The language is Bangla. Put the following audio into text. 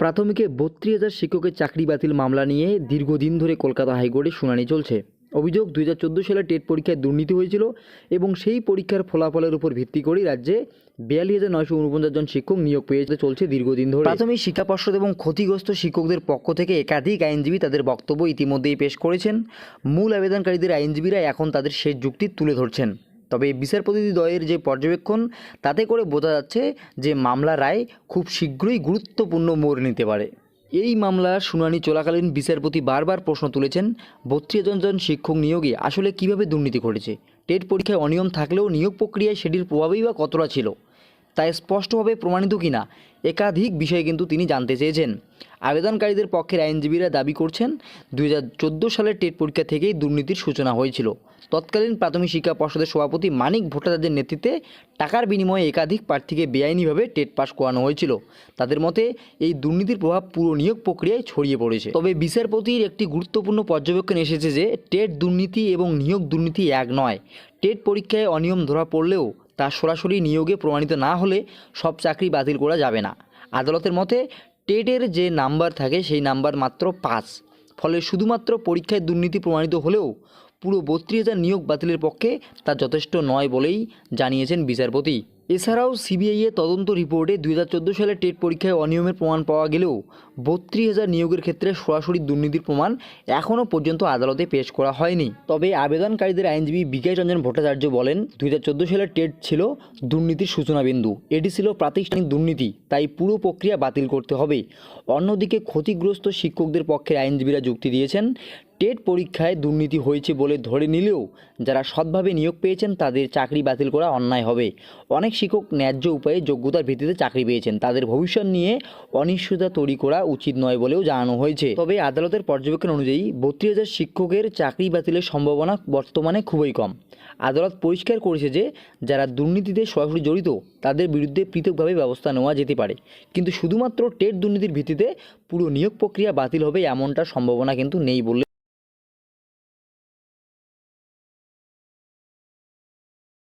প্রাথমিকে বত্রিশ হাজার শিক্ষকের চাকরি বাতিল মামলা নিয়ে দীর্ঘদিন ধরে কলকাতা হাইকোর্টে শুনানি চলছে। অভিযোগ দুই হাজার চোদ্দ সালে টেট পরীক্ষায় দুর্নীতি হয়েছিল এবং সেই পরীক্ষার ফলাফলের উপর ভিত্তি করেই রাজ্যে বিয়াল্লিশ হাজার নয়শো উনপঞ্চাশ জন শিক্ষক নিয়োগ পেয়ে চলছে দীর্ঘদিন ধরে। প্রাথমিক শিক্ষা পর্ষদ এবং ক্ষতিগ্রস্ত শিক্ষকদের পক্ষ থেকে একাধিক আইনজীবী তাদের বক্তব্য ইতিমধ্যেই পেশ করেছেন। মূল আবেদনকারীদের আইনজীবীরা এখন তাদের শেষ যুক্তি তুলে ধরছেন। তবে বিচারপতি দ্বয়ের যে পর্যবেক্ষণ, তাতে করে বোঝা যাচ্ছে যে মামলা রায় খুব শীঘ্রই গুরুত্বপূর্ণ মোড় নিতে পারে। এই মামলার শুনানি চলাকালীন বিচারপতি বারবার প্রশ্ন তুলেছেন, বত্রিশ জন শিক্ষক নিয়োগে আসলে কীভাবে দুর্নীতি ঘটেছে? টেট পরীক্ষায় অনিয়ম থাকলেও নিয়োগ প্রক্রিয়ায় সেটির প্রভাবই বা কতটা ছিল? তাই স্পষ্টভাবে প্রমাণিত কিনা, একাধিক বিষয়ে কিন্তু তিনি জানতে চেয়েছেন। আবেদনকারীদের পক্ষের আইনজীবীরা দাবি করছেন দু হাজার চোদ্দ সালের টেট পরীক্ষা থেকেই দুর্নীতির সূচনা হয়েছিল। তৎকালীন প্রাথমিক শিক্ষা পর্ষদের সভাপতি মানিক ভট্টাচার্যের নেতৃত্বে টাকার বিনিময়ে একাধিক প্রার্থীকে বেআইনিভাবে টেট পাস করানো হয়েছিল। তাদের মতে, এই দুর্নীতির প্রভাব পুরো নিয়োগ প্রক্রিয়ায় ছড়িয়ে পড়েছে। তবে বিচারপতির একটি গুরুত্বপূর্ণ পর্যবেক্ষণ এসেছে যে, টেট দুর্নীতি এবং নিয়োগ দুর্নীতি এক নয়। টেট পরীক্ষায় অনিয়ম ধরা পড়লেও তা সরাসরি নিয়োগে প্রমাণিত না হলে সব চাকরি বাতিল করা যাবে না। আদালতের মতে, টেটের যে নাম্বার থাকে সেই নাম্বার মাত্র পাঁচ। ফলে শুধুমাত্র পরীক্ষায় দুর্নীতি প্রমাণিত হলেও পুরো বত্রিশ হাজার নিয়োগ বাতিলের পক্ষে তা যথেষ্ট নয় বলেই জানিয়েছেন বিচারপতি। এছাড়াও সিবিআই এর তদন্ত রিপোর্টে দুই সালে টেট পরীক্ষায় অনিয়মের প্রমাণ পাওয়া গেলেও বত্রিশ হাজার নিয়োগের ক্ষেত্রে সরাসরি দুর্নীতির প্রমাণ এখনও পর্যন্ত আদালতে পেশ করা হয়নি। তবে আবেদনকারীদের আইনজীবী বিকাশ রঞ্জন ভট্টাচার্য বলেন, দুই সালের টেট ছিল দুর্নীতির সূচনাবিন্দু। এটি ছিল প্রাতিষ্ঠানিক দুর্নীতি, তাই পুরো প্রক্রিয়া বাতিল করতে হবে। অন্যদিকে ক্ষতিগ্রস্ত শিক্ষকদের পক্ষের আইনজীবীরা যুক্তি দিয়েছেন টেট পরীক্ষায় দুর্নীতি হয়েছে বলে ধরে নিলেও যারা সৎভাবে নিয়োগ পেয়েছেন তাদের চাকরি বাতিল করা অন্যায় হবে। অনেক শিক্ষক ন্যায্য উপায়ে যোগ্যতার ভিত্তিতে চাকরি পেয়েছেন। তাদের ভবিষ্যৎ নিয়ে অনিশ্চয়তা তৈরি করা উচিত নয় বলেও জানানো হয়েছে। তবে আদালতের পর্যবেক্ষণ অনুযায়ী বত্রিশ হাজার শিক্ষকের চাকরি বাতিলের সম্ভাবনা বর্তমানে খুবই কম। আদালত পরিষ্কার করেছে যে, যারা দুর্নীতিতে সরাসরি জড়িত, তাদের বিরুদ্ধে পৃথকভাবে ব্যবস্থা নেওয়া যেতে পারে। কিন্তু শুধুমাত্র টেট দুর্নীতির ভিত্তিতে পুরো নিয়োগ প্রক্রিয়া বাতিল হবে এমনটা সম্ভাবনা কিন্তু নেই বললে